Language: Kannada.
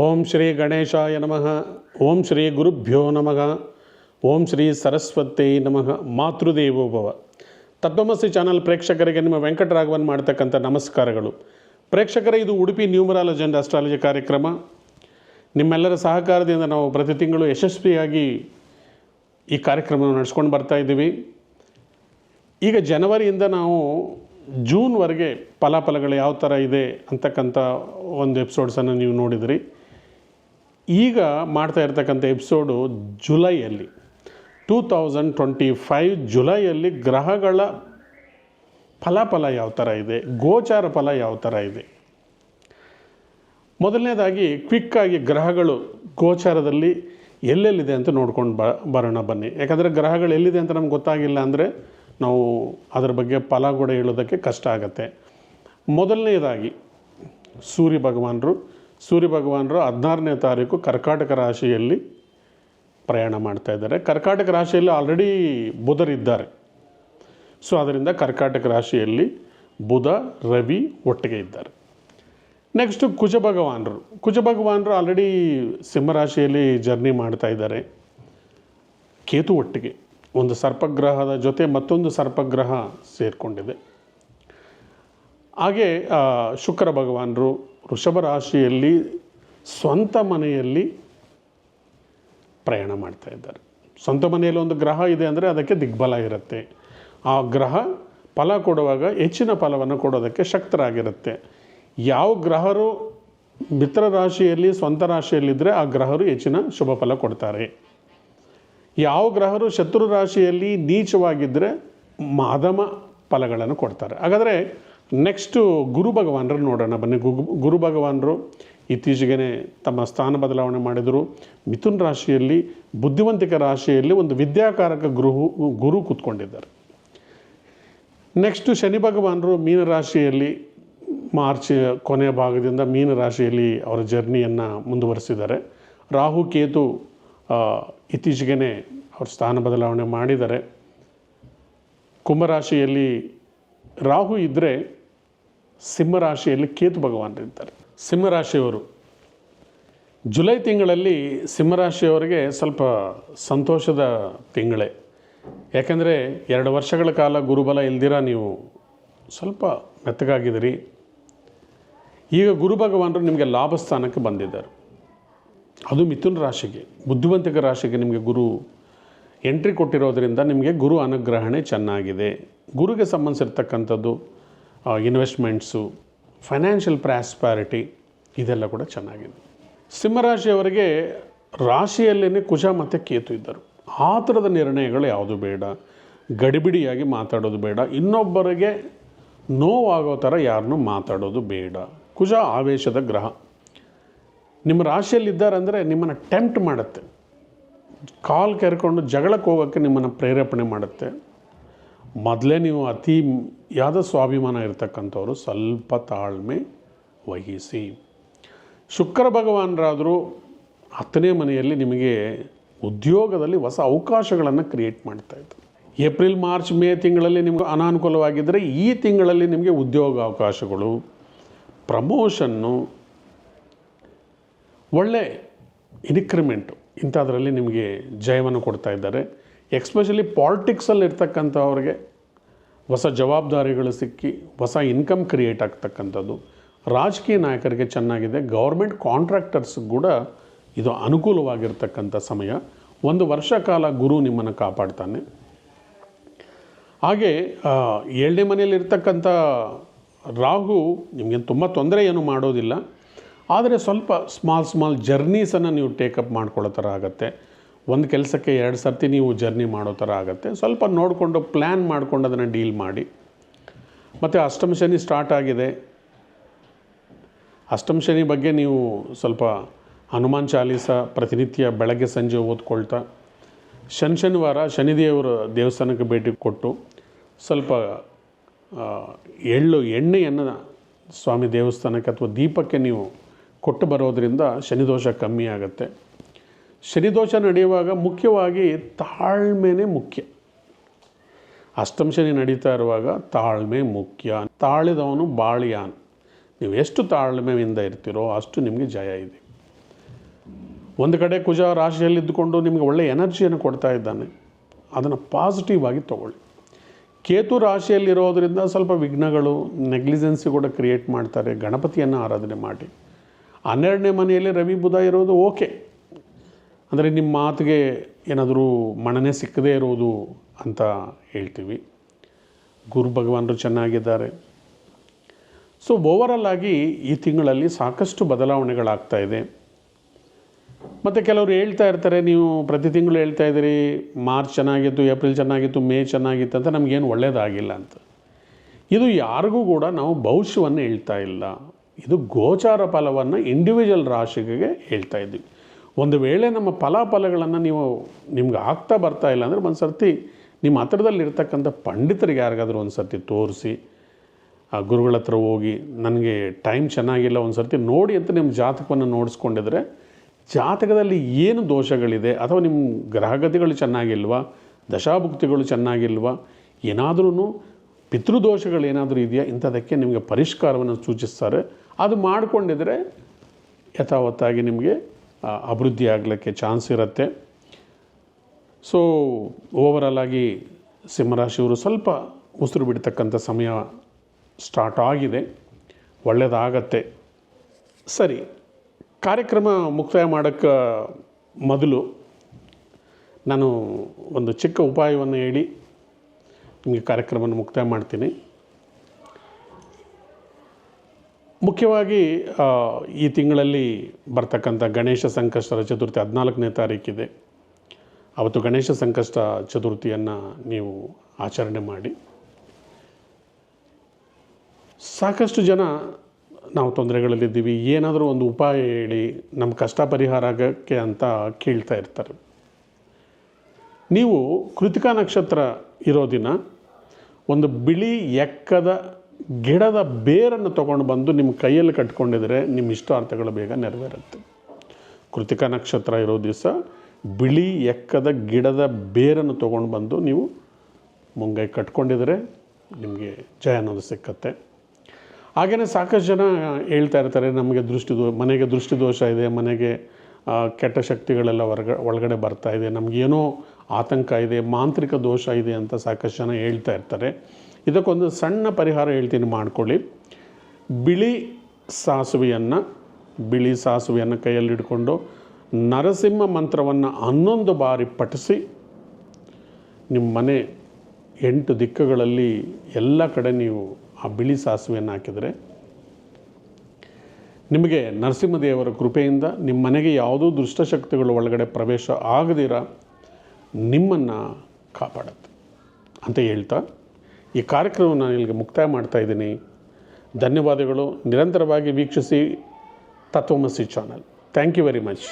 ಓಂ ಶ್ರೀ ಗಣೇಶಾಯ ನಮಃ. ಓಂ ಶ್ರೀ ಗುರುಭ್ಯೋ ನಮಃ. ಓಂ ಶ್ರೀ ಸರಸ್ವತಿ ನಮಃ. ಮಾತೃದೇವೋಭವ ತತ್ವಮಸಿ ಚಾನಲ್ ಪ್ರೇಕ್ಷಕರಿಗೆ ನಿಮ್ಮ ವೆಂಕಟರಾಘವನ್ ಮಾಡ್ತಕ್ಕಂಥ ನಮಸ್ಕಾರಗಳು. ಪ್ರೇಕ್ಷಕರೇ, ಇದು ಉಡುಪಿ ನ್ಯೂಮರಾಲಜಿ ಅಂಡ್ ಅಸ್ಟ್ರಾಲಜಿ ಕಾರ್ಯಕ್ರಮ. ನಿಮ್ಮೆಲ್ಲರ ಸಹಕಾರದಿಂದ ನಾವು ಪ್ರತಿ ತಿಂಗಳು ಯಶಸ್ವಿಯಾಗಿ ಈ ಕಾರ್ಯಕ್ರಮವನ್ನು ನಡೆಸ್ಕೊಂಡು ಬರ್ತಾ ಇದ್ದೀವಿ. ಈಗ ಜನವರಿಯಿಂದ ನಾವು ಜೂನ್ವರೆಗೆ ಫಲಾಫಲಗಳು ಯಾವ ಥರ ಇದೆ ಅಂತಕ್ಕಂಥ ಒಂದು ಎಪಿಸೋಡ್ಸನ್ನು ನೀವು ನೋಡಿದ್ರಿ. ಈಗ ಮಾಡ್ತಾ ಇರ್ತಕ್ಕಂಥ ಎಪಿಸೋಡು ಜುಲೈಯಲ್ಲಿ ಟೂ ತೌಸಂಡ್ ಟ್ವೆಂಟಿ ಫೈವ್ ಜುಲೈಯಲ್ಲಿ ಗ್ರಹಗಳ ಫಲಾಫಲ ಯಾವ ಥರ ಇದೆ, ಗೋಚಾರ ಫಲ ಯಾವ ಥರ ಇದೆ. ಮೊದಲನೇದಾಗಿ ಕ್ವಿಕ್ಕಾಗಿ ಗ್ರಹಗಳು ಗೋಚಾರದಲ್ಲಿ ಎಲ್ಲೆಲ್ಲಿದೆ ಅಂತ ನೋಡ್ಕೊಂಡು ಬ, ಬರೋಣ ಬನ್ನಿ. ಯಾಕಂದರೆ ಗ್ರಹಗಳು ಎಲ್ಲಿದೆ ಅಂತ ನಮ್ಗೆ ಗೊತ್ತಾಗಿಲ್ಲ ಅಂದರೆ ನಾವು ಅದರ ಬಗ್ಗೆ ಫಲ ಕೂಡ ಹೇಳೋದಕ್ಕೆ ಕಷ್ಟ ಆಗುತ್ತೆ. ಮೊದಲನೇದಾಗಿ ಸೂರ್ಯ ಭಗವಾನರು ಸೂರ್ಯ ಭಗವಾನರು ಹದಿನಾರನೇ ತಾರೀಕು ಕರ್ಕಾಟಕ ರಾಶಿಯಲ್ಲಿ ಪ್ರಯಾಣ ಮಾಡ್ತಾ ಇದ್ದಾರೆ. ಕರ್ಕಾಟಕ ರಾಶಿಯಲ್ಲಿ ಆಲ್ರೆಡಿ ಬುಧರಿದ್ದಾರೆ ಸೊ ಅದರಿಂದ ಕರ್ಕಾಟಕ ರಾಶಿಯಲ್ಲಿ ಬುಧ, ರವಿ ಒಟ್ಟಿಗೆ ಇದ್ದಾರೆ. ನೆಕ್ಸ್ಟು ಕುಜ ಭಗವಾನರು ಕುಜ ಭಗವಾನರು ಆಲ್ರೆಡಿ ಸಿಂಹರಾಶಿಯಲ್ಲಿ ಜರ್ನಿ ಮಾಡ್ತಾ ಇದ್ದಾರೆ. ಕೇತು ಒಟ್ಟಿಗೆ. ಒಂದು ಸರ್ಪಗ್ರಹದ ಜೊತೆ ಮತ್ತೊಂದು ಸರ್ಪಗ್ರಹ ಸೇರಿಕೊಂಡಿದೆ. ಹಾಗೆ ಶುಕ್ರ ಭಗವಾನರು ವೃಷಭ ರಾಶಿಯಲ್ಲಿ ಸ್ವಂತ ಮನೆಯಲ್ಲಿ ಪ್ರಯಾಣ ಮಾಡ್ತಾ ಇದ್ದಾರೆ. ಸ್ವಂತ ಮನೆಯಲ್ಲಿ ಒಂದು ಗ್ರಹ ಇದೆ ಅಂದರೆ ಅದಕ್ಕೆ ದಿಗ್ಬಲ ಇರುತ್ತೆ. ಆ ಗ್ರಹ ಫಲ ಕೊಡುವಾಗ ಹೆಚ್ಚಿನ ಫಲವನ್ನು ಕೊಡೋದಕ್ಕೆ ಶಕ್ತರಾಗಿರುತ್ತೆ. ಯಾವ ಗ್ರಹರು ಮಿತ್ರ ರಾಶಿಯಲ್ಲಿ, ಸ್ವಂತ ರಾಶಿಯಲ್ಲಿದ್ದರೆ ಆ ಗ್ರಹರು ಹೆಚ್ಚಿನ ಶುಭ ಫಲ ಕೊಡ್ತಾರೆ. ಯಾವ ಗ್ರಹರು ಶತ್ರು ರಾಶಿಯಲ್ಲಿ ನೀಚವಾಗಿದ್ದರೆ ಮಾಧಮ ಫಲಗಳನ್ನು ಕೊಡ್ತಾರೆ. ಹಾಗಾದರೆ ನೆಕ್ಸ್ಟು ಗುರು ಭಗವಾನರು ನೋಡೋಣ. ಬನ್ನಿ ಗುರು ಭಗವಾನರು ಇತ್ತೀಚೆಗೆ ತಮ್ಮ ಸ್ಥಾನ ಬದಲಾವಣೆ ಮಾಡಿದರು. ಮಿಥುನ್ ರಾಶಿಯಲ್ಲಿ, ಬುದ್ಧಿವಂತಿಕ ರಾಶಿಯಲ್ಲಿ ಒಂದು ವಿದ್ಯಾಕಾರಕ ಗುರು ಗುರು ಕೂತ್ಕೊಂಡಿದ್ದಾರೆ. ನೆಕ್ಸ್ಟು ಶನಿ ಭಗವಾನರು ಮೀನರಾಶಿಯಲ್ಲಿ ಮಾರ್ಚ್ ಕೊನೆಯ ಭಾಗದಿಂದ ಮೀನರಾಶಿಯಲ್ಲಿ ಅವರ ಜರ್ನಿಯನ್ನು ಮುಂದುವರಿಸಿದ್ದಾರೆ. ರಾಹು, ಕೇತು ಇತ್ತೀಚೆಗೆ ಅವ್ರ ಸ್ಥಾನ ಬದಲಾವಣೆ ಮಾಡಿದ್ದಾರೆ. ಕುಂಭರಾಶಿಯಲ್ಲಿ ರಾಹು ಇದ್ದರೆ ಸಿಂಹರಾಶಿಯಲ್ಲಿ ಕೇತು ಭಗವಾನರಿದ್ದಾರೆ ಸಿಂಹರಾಶಿಯವರು, ಜುಲೈ ತಿಂಗಳಲ್ಲಿ ಸಿಂಹರಾಶಿಯವರಿಗೆ ಸ್ವಲ್ಪ ಸಂತೋಷದ ತಿಂಗಳೇ. ಯಾಕೆಂದರೆ ಎರಡು ವರ್ಷಗಳ ಕಾಲ ಗುರುಬಲ ಇಲ್ದಿರ ನೀವು ಸ್ವಲ್ಪ ಮೆತ್ತಗಾಗಿದ್ದೀರಿ. ಈಗ ಗುರು ಭಗವಾನರು ನಿಮಗೆ ಲಾಭ ಸ್ಥಾನಕ್ಕೆ ಬಂದಿದ್ದಾರೆ. ಅದು ಮಿಥುನ ರಾಶಿಗೆ, ಬುದ್ಧಿವಂತಿಕ ರಾಶಿಗೆ ನಿಮಗೆ ಗುರು ಎಂಟ್ರಿ ಕೊಟ್ಟಿರೋದರಿಂದ ನಿಮಗೆ ಗುರು ಅನುಗ್ರಹಣೆ ಚೆನ್ನಾಗಿದೆ. ಗುರುಗೆ ಸಂಬಂಧಿಸಿರ್ತಕ್ಕಂಥದ್ದು ಇನ್ವೆಸ್ಟ್ಮೆಂಟ್ಸು ಫೈನಾನ್ಷಿಯಲ್ ಪ್ರಾಸ್ಪ್ಯಾರಿಟಿ ಇದೆಲ್ಲ ಕೂಡ ಚೆನ್ನಾಗಿದೆ. ಸಿಂಹರಾಶಿಯವರಿಗೆ ರಾಶಿಯಲ್ಲೇ ಕುಜ ಮತ್ತು ಕೇತು ಇದ್ದರು. ಆ ಥರದ ನಿರ್ಣಯಗಳು ಯಾವುದು ಬೇಡ. ಗಡಿಬಿಡಿಯಾಗಿ ಮಾತಾಡೋದು ಬೇಡ. ಇನ್ನೊಬ್ಬರಿಗೆ ನೋವಾಗೋ ಥರ ಯಾರನ್ನೂ ಮಾತಾಡೋದು ಬೇಡ. ಕುಜ ಆವೇಶದ ಗ್ರಹ. ನಿಮ್ಮ ರಾಶಿಯಲ್ಲಿದ್ದಾರೆ ಅಂದರೆ ನಿಮ್ಮನ್ನು ಟೆಂಪ್ಟ್ ಮಾಡುತ್ತೆ. ಕಾಲ್ ಕೆರ್ಕೊಂಡು ಜಗಳಕ್ಕೆ ಹೋಗೋಕ್ಕೆ ನಿಮ್ಮನ್ನು ಪ್ರೇರೇಪಣೆ ಮಾಡುತ್ತೆ. ಮೊದಲೇ ನೀವು ಅತಿ ಯಾದ ಸ್ವಾಭಿಮಾನ ಇರತಕ್ಕಂಥವ್ರು ಸ್ವಲ್ಪ ತಾಳ್ಮೆ ವಹಿಸಿ. ಶುಕ್ರ ಭಗವಾನರಾದರೂ ಹತ್ತನೇ ಮನೆಯಲ್ಲಿ ನಿಮಗೆ ಉದ್ಯೋಗದಲ್ಲಿ ಹೊಸ ಅವಕಾಶಗಳನ್ನು ಕ್ರಿಯೇಟ್ ಮಾಡ್ತಾ ಇದ್ದರು ಏಪ್ರಿಲ್, ಮಾರ್ಚ್, ಮೇ ತಿಂಗಳಲ್ಲಿ ನಿಮಗೆ ಅನಾನುಕೂಲವಾಗಿದ್ದರೆ ಈ ತಿಂಗಳಲ್ಲಿ ನಿಮಗೆ ಉದ್ಯೋಗ ಅವಕಾಶಗಳು, ಪ್ರಮೋಷನ್ನು, ಒಳ್ಳೆ ಇನ್ಕ್ರಿಮೆಂಟು ಇಂಥದ್ರಲ್ಲಿ ನಿಮಗೆ ಜಯವನ್ನು ಕೊಡ್ತಾ ಇದ್ದಾರೆ. ಎಕ್ಸ್ಪೆಷಲಿ ಪಾಲಿಟಿಕ್ಸಲ್ಲಿ ಇರ್ತಕ್ಕಂಥವ್ರಿಗೆ ಹೊಸ ಜವಾಬ್ದಾರಿಗಳು ಸಿಕ್ಕಿ, ಹೊಸ ಇನ್ಕಮ್ ಕ್ರಿಯೇಟ್ ಆಗ್ತಕ್ಕಂಥದ್ದು. ರಾಜಕೀಯ ನಾಯಕರಿಗೆ ಚೆನ್ನಾಗಿದೆ. ಗೌರ್ಮೆಂಟ್ ಕಾಂಟ್ರಾಕ್ಟರ್ಸ್ ಕೂಡ ಇದು ಅನುಕೂಲವಾಗಿರ್ತಕ್ಕಂಥ ಸಮಯ. ಒಂದು ವರ್ಷ ಕಾಲ ಗುರು ನಿಮ್ಮನ್ನು ಕಾಪಾಡ್ತಾನೆ. ಹಾಗೆ ಏಳನೇ ಮನೆಯಲ್ಲಿರ್ತಕ್ಕಂಥ ರಾಹು ನಿಮಗೆ ತುಂಬ ತೊಂದರೆ ಏನು ಮಾಡೋದಿಲ್ಲ. ಆದರೆ ಸ್ವಲ್ಪ ಸ್ಮಾಲ್ ಸ್ಮಾಲ್ ಜರ್ನೀಸನ್ನು ನೀವು ಟೇಕಪ್ ಮಾಡ್ಕೊಳ್ಳೋ ಥರ ಆಗುತ್ತೆ. ಒಂದು ಕೆಲಸಕ್ಕೆ ಎರಡು ಸರ್ತಿ ನೀವು ಜರ್ನಿ ಮಾಡೋ ಥರ ಆಗುತ್ತೆ. ಸ್ವಲ್ಪ ನೋಡಿಕೊಂಡು ಪ್ಲ್ಯಾನ್ ಮಾಡಿಕೊಂಡು ಅದನ್ನು ಡೀಲ್ ಮಾಡಿ. ಮತ್ತು ಅಷ್ಟಮ ಶನಿ ಸ್ಟಾರ್ಟ್ ಆಗಿದೆ. ಅಷ್ಟಮ ಶನಿ ಬಗ್ಗೆ ನೀವು ಸ್ವಲ್ಪ ಹನುಮಾನ್ ಚಾಲೀಸ, ಪ್ರತಿನಿತ್ಯ ಬೆಳಗ್ಗೆ ಸಂಜೆ ಓದ್ಕೊಳ್ತಾ, ಶನಿ ಶನಿವಾರ ಶನಿದೇವರ ದೇವಸ್ಥಾನಕ್ಕೆ ಭೇಟಿ ಕೊಟ್ಟು, ಸ್ವಲ್ಪ ಎಳ್ಳು ಎಣ್ಣೆಯನ್ನು ಸ್ವಾಮಿ ದೇವಸ್ಥಾನಕ್ಕೆ ಅಥವಾ ದೀಪಕ್ಕೆ ನೀವು ಕೊಟ್ಟು ಬರೋದರಿಂದ ಶನಿದೋಷ ಕಮ್ಮಿ ಆಗುತ್ತೆ. ಶನಿದೋಷ ನಡೆಯುವಾಗ ಮುಖ್ಯವಾಗಿ ತಾಳ್ಮೆನೇ ಮುಖ್ಯ. ಅಷ್ಟಮ ಶನಿ ನಡೀತಾ ಇರುವಾಗ ತಾಳ್ಮೆ ಮುಖ್ಯ. ತಾಳಿದವನು ಬಾಳಿಯಾನ್. ನೀವು ಎಷ್ಟು ತಾಳ್ಮೆಯಿಂದ ಇರ್ತೀರೋ ಅಷ್ಟು ನಿಮಗೆ ಜಯ ಇದೆ. ಒಂದು ಕಡೆ ಕುಜ ರಾಶಿಯಲ್ಲಿ ಇದ್ದುಕೊಂಡು ನಿಮಗೆ ಒಳ್ಳೆಯ ಎನರ್ಜಿಯನ್ನು ಕೊಡ್ತಾ ಇದ್ದಾನೆ. ಅದನ್ನು ಪಾಸಿಟಿವ್ ಆಗಿ ತಗೊಳ್ಳಿ. ಕೇತು ರಾಶಿಯಲ್ಲಿರೋದ್ರಿಂದ ಸ್ವಲ್ಪ ವಿಘ್ನಗಳು ನೆಗ್ಲಿಜೆನ್ಸಿ ಕೂಡ ಕ್ರಿಯೇಟ್ ಮಾಡ್ತಾರೆ. ಗಣಪತಿಯನ್ನು ಆರಾಧನೆ ಮಾಡಿ. ಹನ್ನೆರಡನೇ ಮನೆಯಲ್ಲಿ ರವಿ ಬುಧ ಇರೋದು ಓಕೆ ಅಂದರೆ ನಿಮ್ಮ ಮಾತಿಗೆ ಏನಾದರೂ ಮಣನೆ ಸಿಕ್ಕದೇ ಇರೋದು ಅಂತ ಹೇಳ್ತೀವಿ. ಗುರು ಭಗವಾನರು ಚೆನ್ನಾಗಿದ್ದಾರೆ. ಸೊ ಓವರಲ್ ಆಗಿ ಈ ತಿಂಗಳಲ್ಲಿ ಸಾಕಷ್ಟು ಬದಲಾವಣೆಗಳಾಗ್ತಾ ಇದೆ. ಮತ್ತು ಕೆಲವರು ಹೇಳ್ತಾ ಇರ್ತಾರೆ, ನೀವು ಪ್ರತಿ ತಿಂಗಳು ಹೇಳ್ತಾ ಇದ್ದೀರಿ, ಮಾರ್ಚ್ ಚೆನ್ನಾಗಿತ್ತು, ಏಪ್ರಿಲ್ ಚೆನ್ನಾಗಿತ್ತು, ಮೇ ಚೆನ್ನಾಗಿತ್ತು ಅಂತ ನಮಗೇನು ಒಳ್ಳೆಯದಾಗಿಲ್ಲ ಅಂತ. ಇದು ಯಾರಿಗೂ ಕೂಡ ನಾವು ಭವಿಷ್ಯವನ್ನು ಹೇಳ್ತಾ ಇಲ್ಲ. ಇದು ಗೋಚಾರ ಫಲವನ್ನು ಇಂಡಿವಿಜುವಲ್ ರಾಶಿಗೆ ಹೇಳ್ತಾ ಇದ್ವಿ ಒಂದು ವೇಳೆ ನಮ್ಮ ಫಲಾಫಲಗಳನ್ನು ನೀವು ನಿಮ್ಗೆ ಆಗ್ತಾ ಬರ್ತಾ ಇಲ್ಲ ಅಂದರೆ ಒಂದು ಸರ್ತಿ ನಿಮ್ಮ ಹತ್ರದಲ್ಲಿರ್ತಕ್ಕಂಥ ಪಂಡಿತರಿಗೆ ಯಾರಿಗಾದರೂ ಒಂದು ಸರ್ತಿ ತೋರಿಸಿ, ಆ ಗುರುಗಳ ಹತ್ರ ಹೋಗಿ, ನನಗೆ ಟೈಮ್ ಚೆನ್ನಾಗಿಲ್ಲ ಒಂದು ಸರ್ತಿ ನೋಡಿ ಅಂತ ನಿಮ್ಮ ಜಾತಕವನ್ನು ನೋಡಿಸ್ಕೊಂಡಿದ್ರೆ ಜಾತಕದಲ್ಲಿ ಏನು ದೋಷಗಳಿದೆ ಅಥವಾ ನಿಮ್ಮ ಗ್ರಹಗತಿಗಳು ಚೆನ್ನಾಗಿಲ್ವಾ, ದಶಾಭುಕ್ತಿಗಳು ಚೆನ್ನಾಗಿಲ್ವಾ ಏನಾದ್ರೂ ಪಿತೃದೋಷಗಳು ಏನಾದರೂ ಇದೆಯಾ, ಇಂಥದಕ್ಕೆ ನಿಮಗೆ ಪರಿಷ್ಕಾರವನ್ನು ಸೂಚಿಸ್ತಾರೆ. ಅದು ಮಾಡಿಕೊಂಡಿದ್ರೆ ಯಥಾವತ್ತಾಗಿ ನಿಮಗೆ ಅಭಿವೃದ್ಧಿ ಆಗಲಿಕ್ಕೆ ಚಾನ್ಸ್ ಇರುತ್ತೆ. ಸೊ ಓವರಾಲ್ ಆಗಿ ಸಿಂಹರಾಶಿಯವರು ಸ್ವಲ್ಪ ಉಸಿರು ಬಿಡ್ತಕ್ಕಂಥ ಸಮಯ ಸ್ಟಾರ್ಟ್ ಆಗಿದೆ. ಒಳ್ಳೆಯದಾಗತ್ತೆ ಸರಿ, ಕಾರ್ಯಕ್ರಮ ಮುಕ್ತಾಯ ಮಾಡೋಕ್ಕೆ ಮೊದಲು ನಾನು ಒಂದು ಚಿಕ್ಕ ಉಪಾಯವನ್ನು ಹೇಳಿ ನಿಮಗೆ ಕಾರ್ಯಕ್ರಮವನ್ನು ಮುಕ್ತಾಯ ಮಾಡ್ತೀನಿ. ಮುಖ್ಯವಾಗಿ ಈ ತಿಂಗಳಲ್ಲಿ ಬರ್ತಕ್ಕಂಥ ಗಣೇಶ ಸಂಕಷ್ಟರ ಚತುರ್ಥಿ ಹದಿನಾಲ್ಕನೇ ತಾರೀಕಿದೆ. ಅವತ್ತು ಗಣೇಶ ಸಂಕಷ್ಟ ಚತುರ್ಥಿಯನ್ನು ನೀವು ಆಚರಣೆ ಮಾಡಿ. ಸಾಕಷ್ಟು ಜನ ನಾವು ತೊಂದರೆಗಳಲ್ಲಿದ್ದೀವಿ. ಏನಾದರೂ ಒಂದು ಉಪಾಯ ಹೇಳಿ ನಮ್ಮ ಕಷ್ಟ ಪರಿಹಾರ ಆಗೋಕ್ಕೆ ಅಂತ ಕೇಳ್ತಾ ಇರ್ತಾರೆ. ನೀವು ಕೃತಿಕಾ ನಕ್ಷತ್ರ ಇರೋ ದಿನ ಒಂದು ಬಿಳಿ ಎಕ್ಕದ ಗಿಡದ ಬೇರನ್ನು ತೊಗೊಂಡು ಬಂದು ನಿಮ್ಮ ಕೈಯಲ್ಲಿ ಕಟ್ಕೊಂಡಿದ್ರೆ ನಿಮ್ಮ ಇಷ್ಟಾರ್ಥಗಳು ಬೇಗ ನೆರವೇರುತ್ತೆ. ಕೃತಿಕ ನಕ್ಷತ್ರ ಇರೋ ದಿವಸ ಬಿಳಿ ಎಕ್ಕದ ಗಿಡದ ಬೇರನ್ನು ತೊಗೊಂಡು ಬಂದು ನೀವು ಮುಂಗೈ ಕಟ್ಕೊಂಡಿದ್ರೆ ನಿಮಗೆ ಜಯ ಅನ್ನೋದು ಸಿಕ್ಕತ್ತೆ. ಹಾಗೆಯೇ ಸಾಕಷ್ಟು ಜನ ಹೇಳ್ತಾ ಇರ್ತಾರೆ, ನಮಗೆ ದೃಷ್ಟಿ ದೋ, ಮನೆಗೆ ದೃಷ್ಟಿ ದೋಷ ಇದೆ, ಮನೆಗೆ ಕೆಟ್ಟ ಶಕ್ತಿಗಳೆಲ್ಲ ಹೊರಗ, ಒಳಗಡೆ ಬರ್ತಾ ಇದೆ, ನಮಗೇನೋ ಆತಂಕ ಇದೆ, ಮಾಂತ್ರಿಕ ದೋಷ ಇದೆ ಅಂತ ಸಾಕಷ್ಟು ಜನ ಹೇಳ್ತಾ ಇರ್ತಾರೆ. ಇದಕ್ಕೊಂದು ಸಣ್ಣ ಪರಿಹಾರ ಹೇಳ್ತೀನಿ ಮಾಡ್ಕೊಳ್ಳಿ. ಬಿಳಿ ಸಾಸುವೆಯನ್ನು ಬಿಳಿ ಸಾಸುವೆಯನ್ನು ಕೈಯಲ್ಲಿಡ್ಕೊಂಡು ನರಸಿಂಹ ಮಂತ್ರವನ್ನು ಹನ್ನೊಂದು ಬಾರಿ ಪಠಿಸಿ ನಿಮ್ಮ ಮನೆ ಎಂಟು ದಿಕ್ಕುಗಳಲ್ಲಿ ಎಲ್ಲ ಕಡೆ ನೀವು ಆ ಬಿಳಿ ಸಾಸುವೆಯನ್ನು ಹಾಕಿದರೆ ನಿಮಗೆ ನರಸಿಂಹದೇವರ ಕೃಪೆಯಿಂದ ನಿಮ್ಮ ಮನೆಗೆ ಯಾವುದೂ ದುಷ್ಟಶಕ್ತಿಗಳು ಒಳಗಡೆ ಪ್ರವೇಶ ಆಗದಿರ ನಿಮ್ಮನ್ನು ಕಾಪಾಡುತ್ತೆ ಅಂತ ಹೇಳ್ತಾ ಈ ಕಾರ್ಯಕ್ರಮವನ್ನು ನಾನು ಇಲ್ಲಿಗೆ ಮುಕ್ತಾಯ ಮಾಡ್ತಾ ಇದ್ದೀನಿ. ಧನ್ಯವಾದಗಳು. ನಿರಂತರವಾಗಿ ವೀಕ್ಷಿಸಿ Tatvamasi channel. Thank you very much